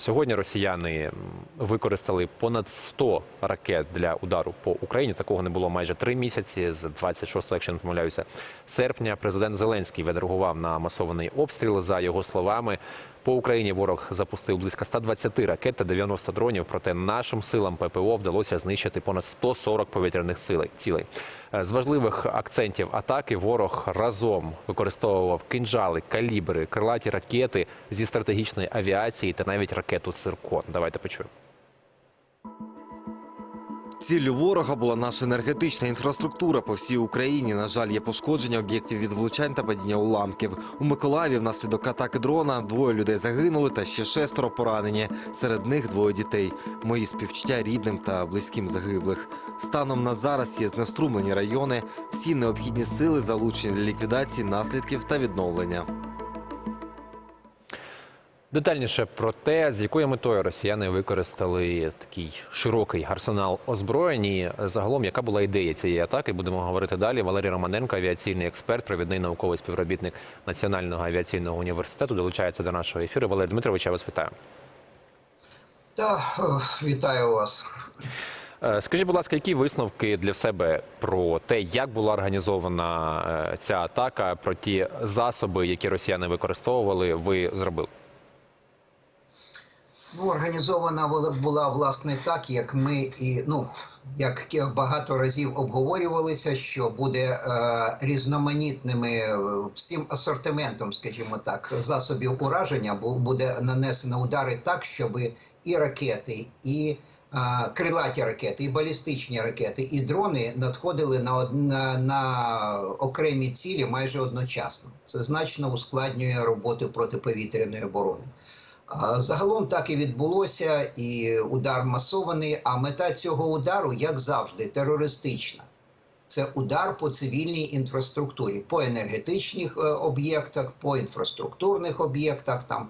Сьогодні росіяни використали понад 100 ракет для удару по Україні. Такого не було майже три місяці. З 26, якщо не помиляюся, серпня президент Зеленський відреагував на масований обстріл. За його словами, по Україні ворог запустив близько 120 ракет та 90 дронів. Проте нашим силам ППО вдалося знищити понад 140 повітряних цілей-. Е, З важливих акцентів атаки ворог разом використовував кинжали, калібри, крилаті ракети зі стратегічної авіації та навіть ракету циркон. Давайте почуємо. Ціллю ворога була наша енергетична інфраструктура по всій Україні. На жаль, є пошкодження об'єктів від влучань та падіння уламків. У Миколаєві внаслідок атаки дрона двоє людей загинули та ще шестеро поранені. Серед них двоє дітей. Мої співчуття рідним та близьким загиблих. Станом на зараз є знеструмлені райони. Всі необхідні сили залучені для ліквідації наслідків та відновлення. Детальніше про те, з якою метою росіяни використали такий широкий арсенал озброєнь. і Загалом, яка була ідея цієї атаки, будемо говорити далі. Валерій Романенко, авіаційний експерт, провідний науковий співробітник Національного авіаційного університету, долучається до нашого ефіру. Валерій Дмитрович, я вас вітаю. Е, вітаю вас. Е, Скажіть, будь ласка, які висновки для себе про те, як була організована е, ця атака, про ті засоби, які росіяни використовували, ви зробили? Ну, організована була, власне так, як ми і ну як багато разів обговорювалися, що буде е, різноманітними е, всім асортиментом, скажімо так, засобів ураження, бу- буде нанесено удари так, щоб і ракети, і е, крилаті ракети, і балістичні ракети, і дрони надходили на, на, на окремі цілі майже одночасно. Це значно ускладнює роботу протиповітряної оборони. Загалом так і відбулося, і удар масований. А мета цього удару, як завжди, терористична. Це удар по цивільній інфраструктурі, по енергетичних е, об'єктах, по інфраструктурних об'єктах, там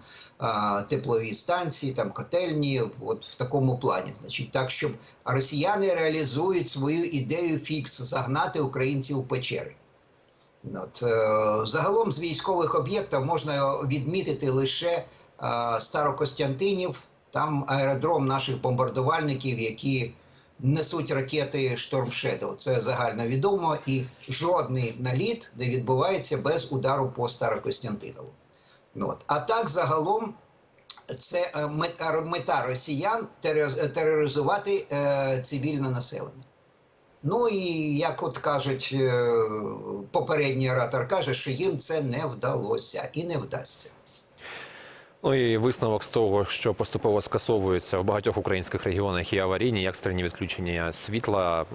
теплові станції, там котельні, от в такому плані. Значить, так, щоб росіяни реалізують свою ідею фікс загнати українців в печери. От, е, загалом з військових об'єктів можна відмітити лише Старокостянтинів, там аеродром наших бомбардувальників, які несуть ракети Storm Shadow. Це загально відомо, і жодний наліт не відбувається без удару по Старокостянтинову. Ну, От. А так загалом це е, мета, росіян тероризувати е, цивільне населення. Ну і як от кажуть, е, попередній оратор каже, що їм це не вдалося і не вдасться. Ну і висновок з того, що поступово скасовуються в багатьох українських регіонах і аварійні, як екстрені відключення світла,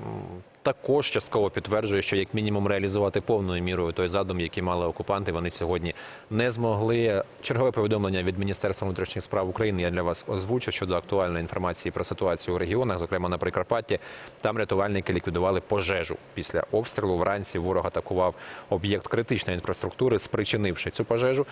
також частково підтверджує, що як мінімум реалізувати повною мірою той задум, який мали окупанти, вони сьогодні не змогли. Чергове повідомлення від Міністерства внутрішніх справ України я для вас озвучу щодо актуальної інформації про ситуацію у регіонах, зокрема на Прикарпатті. Там рятувальники ліквідували пожежу після обстрілу. Вранці ворог атакував об'єкт критичної інфраструктури, спричинивши цю пожежу.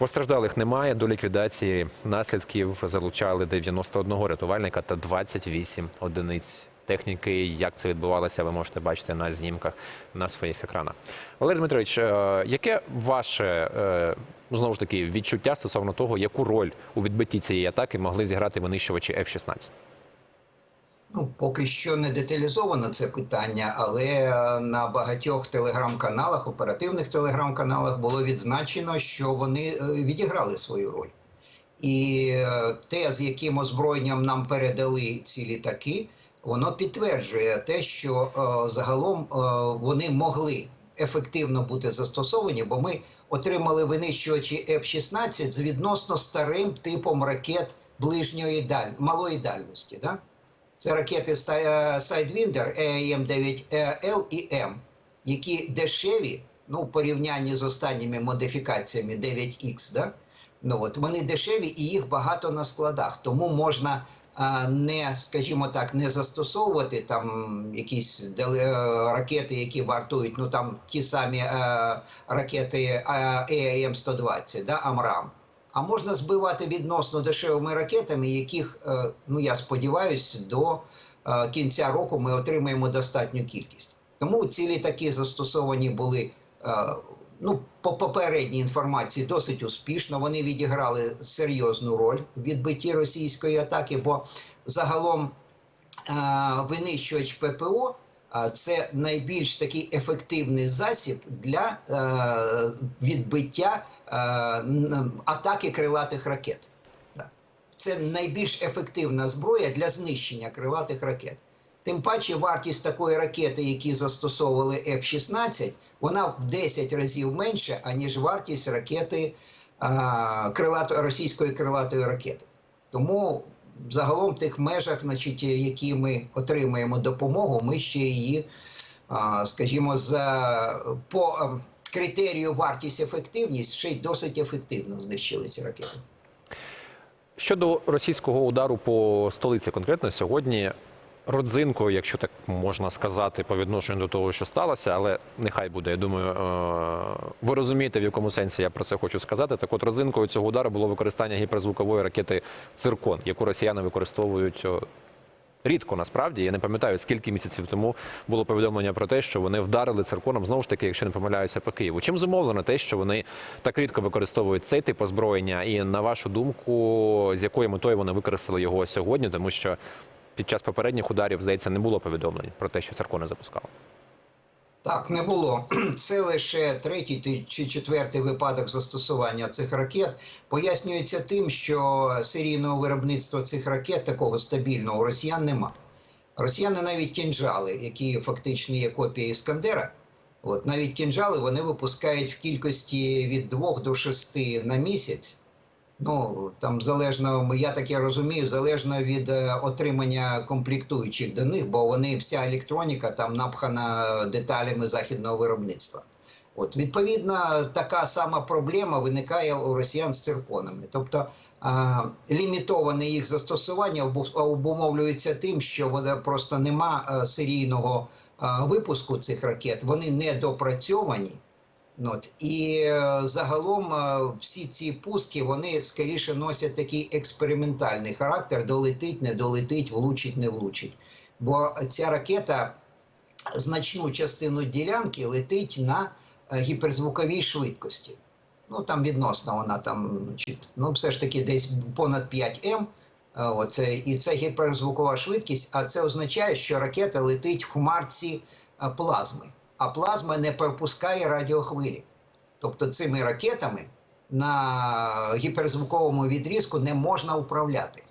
Постраждалих немає. До ліквідації наслідків залучали 91 рятувальника та 28 одиниць техніки. Як це відбувалося, ви можете бачити на знімках на своїх екранах. Валерій Дмитрович, е, яке ваше е, знову ж таки відчуття стосовно того, яку роль у відбитті цієї атаки могли зіграти винищувачі F-16? Ну, поки що не деталізовано це питання, але е, на багатьох телеграм-каналах, оперативних телеграм-каналах було відзначено, що вони е, відіграли свою роль. І е, те, з яким озброєнням нам передали ці літаки, воно підтверджує те, що загалом вони могли ефективно бути застосовані, бо ми отримали винищувачі F-16 з відносно старим типом ракет ближньої даль... малої дальності. Да? Це ракети Sidewinder EAM-9L і М, які дешеві, ну, в порівнянні з останніми модифікаціями 9X, да? ну, от, вони дешеві і їх багато на складах. Тому можна не, скажімо так, не застосовувати там якісь дали- е, ракети, які вартують, ну там ті самі е, ракети е, EAM-120, да, Амрам. А можна збивати відносно дешевими ракетами, яких, е, ну я сподіваюся, до е, кінця року ми отримаємо достатню кількість. Тому ці літаки застосовані були е, ну, по попередній інформації досить успішно. Вони відіграли серйозну роль в відбитті російської атаки, бо загалом винищувач ППО це найбільш такий ефективний засіб для відбиття атаки крилатих ракет. Це найбільш ефективна зброя для знищення крилатих ракет. Тим паче вартість такої ракети, які застосовували F-16, вона в 10 разів менше, аніж вартість ракети а, крилато, російської крилатої ракети. Тому загалом в тих межах, значить, які ми отримаємо допомогу, ми ще її, а, скажімо, за по критерію вартість ефективність ще й досить ефективно знищили ці ракети. Щодо російського удару по столиці, конкретно сьогодні родзинкою, якщо так можна сказати, по відношенню до того, що сталося, але нехай буде. Я думаю, е, ви розумієте, в якому сенсі я про це хочу сказати. Так, от родзинкою цього удару було використання гіперзвукової ракети Циркон, яку росіяни використовують. Рідко насправді я не пам'ятаю, скільки місяців тому було повідомлення про те, що вони вдарили цирконом знову ж таки, якщо не помиляюся, по Києву. Чим зумовлено те, що вони так рідко використовують цей тип озброєння, і на вашу думку, з якою метою вони використали його сьогодні? Тому що під час попередніх ударів, здається, не було повідомлень про те, що циркони запускали. Так, не було. Це лише третій чи четвертий випадок застосування цих ракет. Пояснюється тим, що серійного виробництва цих ракет такого стабільного у росіян нема. Росіяни навіть кінжали, які фактично є копією Іскандера. От навіть кінжали вони випускають в кількості від 2 до 6 на місяць. Ну там залежно, я таке розумію, залежно від е, отримання комплектуючих до них, бо вони вся електроніка там напхана деталями західного виробництва. От відповідно, така сама проблема виникає у росіян з цирконами. Тобто а, лімітоване їх застосування обу- обумовлюється тим, що вони просто нема е, серійного е, випуску цих ракет, вони не допрацьовані. От. І е, загалом е, всі ці пуски вони скоріше носять такий експериментальний характер: долетить, не долетить, влучить, не влучить. Бо ця ракета значну частину ділянки летить на е, гіперзвуковій швидкості. Ну там відносно вона там, ну все ж таки десь понад 5 М. Оце, і це гіперзвукова швидкість, а це означає, що ракета летить в хмарці плазми, а плазма не пропускає радіохвилі. Тобто цими ракетами на гіперзвуковому відрізку не можна управляти.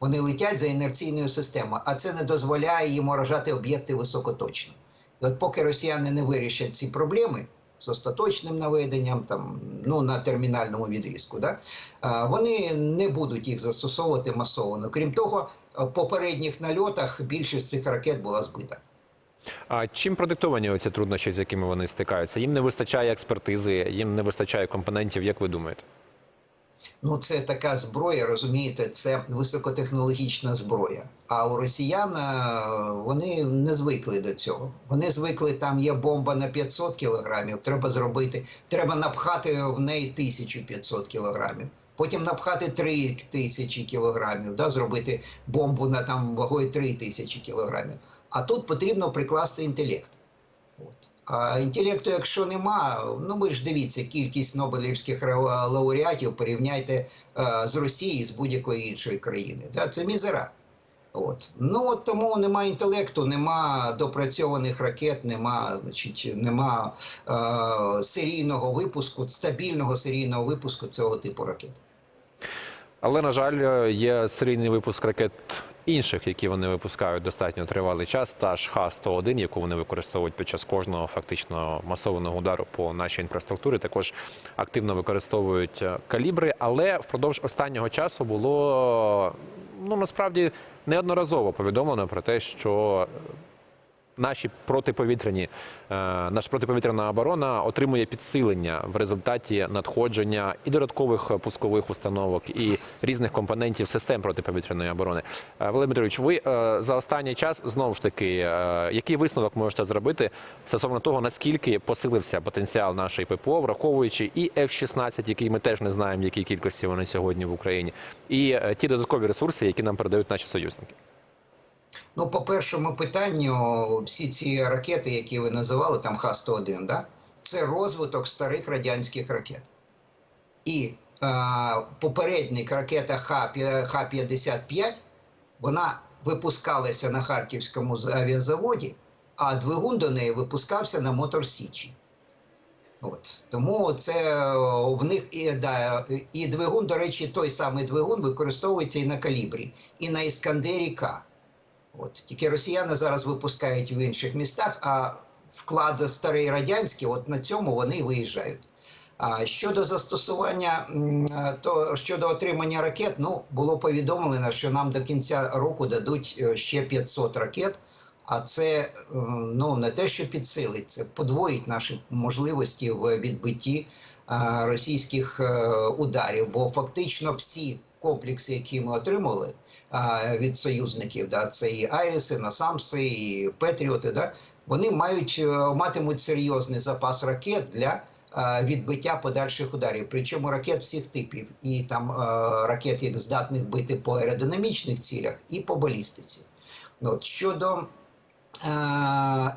Вони летять за інерційною системою, а це не дозволяє їм уражати об'єкти високоточно. І от поки росіяни не вирішать ці проблеми з остаточним наведенням, там, ну, на термінальному відрізку, да, вони не будуть їх застосовувати масово. Крім того, в попередніх нальотах більшість цих ракет була збита. А чим продиктовані оці труднощі, з якими вони стикаються? Їм не вистачає експертизи, їм не вистачає компонентів. Як ви думаєте? Ну, це така зброя, розумієте, це високотехнологічна зброя. А у росіян е, вони не звикли до цього. Вони звикли, там є бомба на 500 кілограмів, треба зробити, треба напхати в неї 1500 кілограмів. Потім напхати 3000 кілограмів, да, зробити бомбу на там вагою 3000 кілограмів. А тут потрібно прикласти інтелект. От. А інтелекту, якщо нема, ну ви ж дивіться, кількість Нобелівських лауреатів порівняйте е, з Росії з будь-якої іншої країни. Да? Це мізера. От. Ну тому немає інтелекту, нема допрацьованих ракет, нема, значить, нема е, серійного випуску, стабільного серійного випуску цього типу ракет. Але на жаль, є серійний випуск ракет інших, які вони випускають достатньо тривалий час. Та ж Х-101, яку вони використовують під час кожного фактично масованого удару по нашій інфраструктурі, також активно використовують е, калібри. Але впродовж останнього часу було ну насправді неодноразово повідомлено про те, що наші протиповітряні, е, наша протиповітряна оборона отримує підсилення в результаті надходження і додаткових пускових установок, і різних компонентів систем протиповітряної оборони. Е, Валерій Дмитрович, ви е, за останній час знову ж таки, е, який висновок можете зробити стосовно того, наскільки посилився потенціал нашої ППО, враховуючи і F-16, який ми теж не знаємо, в якій кількості вони сьогодні в Україні, і е, ті додаткові ресурси, які нам передають наші союзники. Ну, по першому питанню, всі ці ракети, які ви називали, там Х-101, да? це розвиток старих радянських ракет. І е, попередник ракета Х- Х-55, вона випускалася на Харківському авіазаводі, а двигун до неї випускався на Мотор Січі. От. Тому це в них і, да, і двигун, до речі, той самий двигун використовується і на калібрі, і на Іскандері К. От. Тільки росіяни зараз випускають в інших містах, а вклад старий радянський, от на цьому вони виїжджають. А щодо застосування, е, то щодо отримання ракет, ну було повідомлено, що нам до кінця року дадуть е, ще 500 ракет. А це ну не те, що підсилить, це подвоїть наші можливості в відбитті е, російських ударів. Бо фактично всі комплекси, які ми отримали від союзників, да, це і Айриси, Насамси, і Петріоти, да, вони мають е, матимуть серйозний запас ракет для е, відбиття подальших ударів. Причому ракет всіх типів, і там е, ракет, як здатних бити по аеродинамічних цілях, і по балістиці. От щодо е,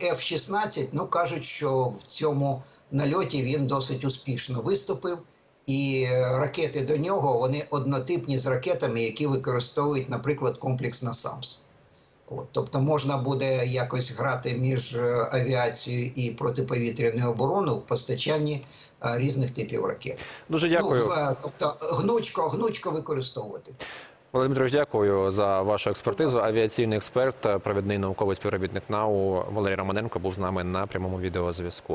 F-16, ну кажуть, що в цьому нальоті він досить успішно виступив. І е, ракети до нього вони однотипні з ракетами, які використовують, наприклад, комплекс НАСАМС. От, тобто можна буде якось грати між е, авіацією і протиповітряною обороною в постачанні е, різних типів ракет. Дуже дякую. Ну, за- тобто гнучко, гнучко використовувати. Володимир, дякую за вашу експертизу. Авіаційний експерт, провідний науковий співробітник НАУ Валерій Романенко був з нами на прямому відеозв'язку.